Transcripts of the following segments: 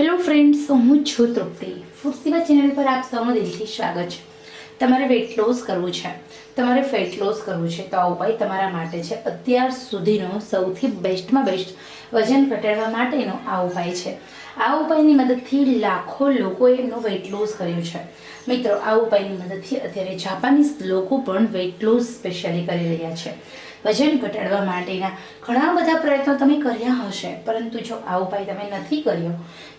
Hello friends હું છું તૃપ્તિ. Food સેવા ચેનલ પર આપ સૌનું દિલથી સ્વાગત છે. તમારે વેટ લોસ કરવું છે. તમારે ફેટ લોસ કરવું છે. તો આ ઉપાય તમારા માટે છે. અત્યાર સુધીનો સૌથી બેસ્ટમાં બેસ્ટ વજન ઘટાડવા માટેનો આ ઉપાય છે. આ ઉપાયની મદદથી લાખો લોકોએ એમનો વેઇટ લોસ કર્યું છે. મિત્રો આ ઉપાયની મદદથી અત્યારે જાપાનીઝ લોકો પણ વેઇટ લોસ સ્પેશિયલી કરી રહ્યા છે. વજન ઘટાડવા માટેના ઘણા બધા પ્રયત્નો તમે કર્યા હશે, પરંતુ જો આ ઉપાય તમે નથી કર્યો,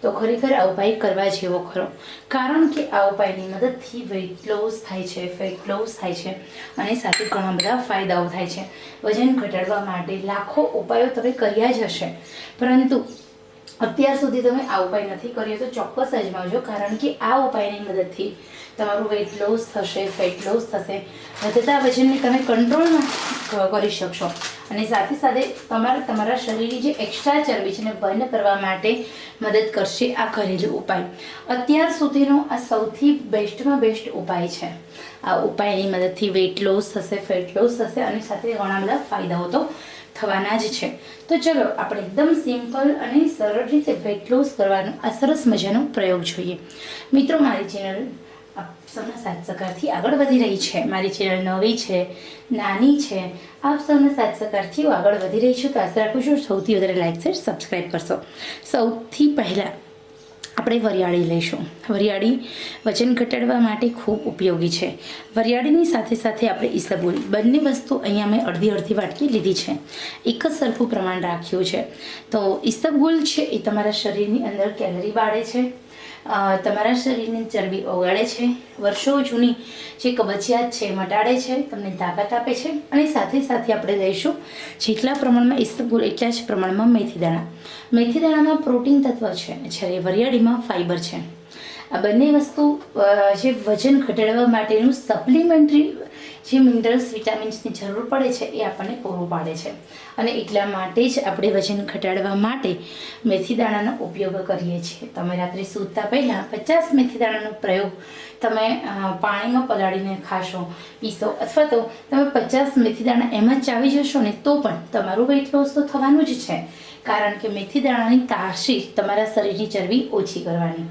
તો ખરેખર આ ઉપાય કરવા જેવો ખરો. કારણ કે આ ઉપાયની મદદથી વેઇટ લોસ થાય છે ફેટ લોસ થાય છે, અને સાથે ઘણા બધા ફાયદાઓ થાય છે. વજન ઘટાડવા માટે લાખો ઉપાયો તમે કર્યા જ હશે. પરંતુ અત્યાર સુધી તમે આ ઉપાય નથી કર્યો તો ચોક્કસ અજમાવજો કારણ કે આ ઉપાયની મદદથી તમારું વેઇટ લોસ થશે ફેટ લોસ થશે. વધતા વજનને તમે કંટ્રોલમાં કરી શકશો. અને સાથે સાથે તમારે તમારા શરીરની જે એક્સ્ટ્રા ચરબી છે એને બર્ન કરવા માટે મદદ કરશે આ ઘરેલું ઉપાય. અત્યાર સુધીનો આ સૌથી બેસ્ટમાં બેસ્ટ ઉપાય છે. આ ઉપાયની મદદથી વેઇટ લોસ થશે ફેટ લોસ થશે અને સાથે ઘણા બધા ફાયદાઓ તો થવાના જ છે. તો ચલો, આપણે એકદમ સિમ્પલ અને સરળ રીતે વેટ લોસ કરવાનો આ સરસ મજાનો પ્રયોગ જોઈએ. મિત્રો, મારી ચેનલ આપ સૌના સાથ સહકારથી આગળ વધી રહી છે. મારી ચેનલ નવી છે, નાની છે, આપ સૌના સાથ સહકારથી હું આગળ વધી રહી છું. તો આશા રાખું છું સૌથી વધારે લાઈક શેર સબસ્ક્રાઈબ કરશો. સૌથી પહેલાં આપણે વરિયાળી લઈશું. વરિયાળી વજન ઘટાડવા માટે ખૂબ ઉપયોગી છે. વરિયાળીની સાથે સાથે આપણે ઈસબગુલ બંને વસ્તુ અહીંયા મેં અડધી અડધી વાટકી લીધી છે. એક જ સરખું પ્રમાણ રાખ્યું છે. તો ઈસબગુલ છે એ તમારા શરીરની અંદર કેલરી બાળે છે. તમારા શરીરની ચરબી ઓગાળે છે, વર્ષો જૂની જે કબજિયાત છે, મટાડે છે, તમને તાકાત આપે છે અને સાથે સાથે આપણે લઈશું જેટલા પ્રમાણમાં ઇસ્તગુલ એટલા જ પ્રમાણમાં મેથી દાણા મેથી દાણામાં પ્રોટીન તત્વ છે, જ્યારે વરિયાળીમાં ફાઈબર છે. આ બંને વસ્તુ જે વજન ઘટાડવા માટેનું સપ્લિમેન્ટરી જે મિનરલ્સ વિટામિન્સની જરૂર પડે છે, એ આપણને પૂરું પાડે છે. અને એટલા માટે જ આપણે વજન ઘટાડવા માટે મેથી દાણાનો ઉપયોગ કરીએ છીએ. તમે રાત્રે સૂતા પહેલાં પચાસ મેથી દાણાનો પ્રયોગ તમે પાણીમાં પલાળીને ખાશો, પીશો અથવા તો તમે પચાસ મેથી દાણા એમ જ ચાવી જશો ને તો પણ તમારું વેઇટ લોસ તો થવાનું જ છે. કારણ કે મેથી દાણાની તાસીર તમારા શરીરની ચરબી ઓછી કરવાની.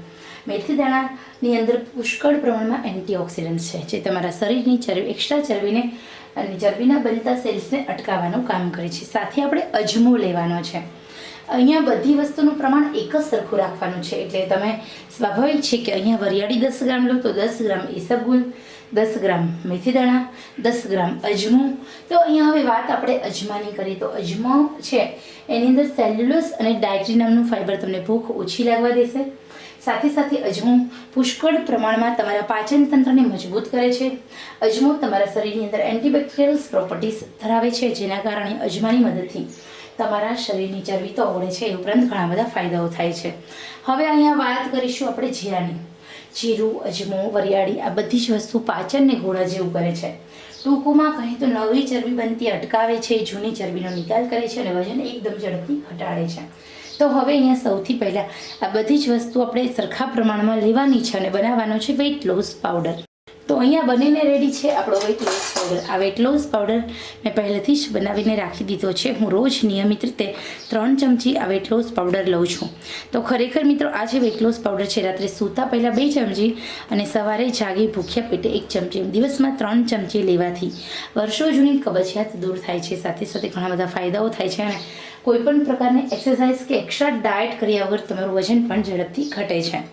મેથી દાણાની અંદર પુષ્કળ પ્રમાણમાં એન્ટીઓક્સિડન્ટ્સ છે, જે તમારા શરીરની ચરબી એક્સ્ટ્રા ચરબીને અને ચરબીના બનતા સેલ્સને અટકાવવાનું કામ કરે છે. સાથે આપણે અજમો લેવાનો છે. અહીંયા બધી વસ્તુનું પ્રમાણ એક જ સરખું રાખવાનું છે. એટલે તમે સ્વાભાવિક છે કે અહીંયા વરિયાળી દસ ગ્રામ લો તો દસ ગ્રામ ઈસબગુલ દસ ગ્રામ મેથી દાણા, દસ ગ્રામ અજમો. તો અહીંયા હવે વાત આપણે અજમાની કરીએ. તો અજમો છે, એની અંદર સેલ્યુલોસ અને ડાયટ્રી નામનું ફાઇબર તમને ભૂખ ઓછી લાગવા દેશે. સાથે સાથે અજમો પુષ્કળ પ્રમાણમાં તમારા પાચન તંત્રને મજબૂત કરે છે. અજમો તમારા શરીરની અંદર એન્ટીબેક્ટેરિયલ્સ પ્રોપર્ટીઝ ધરાવે છે, જેના કારણે અજમાની મદદથી તમારા શરીરની ચરબી તો ઓળે છે, એ ઉપરાંત ઘણા બધા ફાયદાઓ થાય છે. હવે અહીંયા વાત કરીશું આપણે જીરાની. જીરું, અજમો, વરિયાળી આ બધી જ વસ્તુ પાચનને ઘોડા જેવું કરે છે. ટૂંકમાં કહીએ તો નવી ચરબી બનતી અટકાવે છે, જૂની ચરબીનો નિકાલ કરે છે અને વજન એકદમ ઝડપથી ઘટાડે છે. તો હવે અહીંયા સૌથી પહેલાં આ બધી જ વસ્તુ આપણે સરખા પ્રમાણમાં લેવાની છે અને બનાવવાનો છે વેઇટ લોસ પાવડર તો અહીંયા બનીને રેડી છે આપણો વેટ લોસ પાવડર આ વેટ લોસ પાવડર મેં પહેલેથી જ બનાવીને રાખી દીધો છે. હું રોજ નિયમિત રીતે ત્રણ ચમચી આ વેટ લોસ પાવડર લઉં છું. તો ખરેખર મિત્રો, આ જે વેટ લોસ પાવડર છે, રાત્રે સૂતા પહેલાં બે ચમચી અને સવારે જાગી ભૂખ્યા પેટે એક ચમચી દિવસમાં ત્રણ ચમચી લેવાથી વર્ષો જૂની કબજિયાત દૂર થાય છે. સાથે સાથે ઘણા બધા ફાયદાઓ થાય છે અને કોઈપણ પ્રકારની એક્સરસાઇઝ કે એક્સ્ટ્રા ડાયટ કર્યા વગર તમારું વજન પણ ઝડપથી ઘટે છે.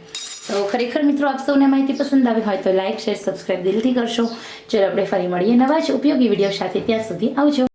તો ખરેખર મિત્રો, આપ સૌને માહિતી પસંદ આવી હોય તો લાઇક શેર સબસ્ક્રાઇબ દિલથી કરશો. ચલો આપણે ફરી મળીએ નવા જ ઉપયોગી વીડિયો સાથે. ત્યાં સુધી આવજો.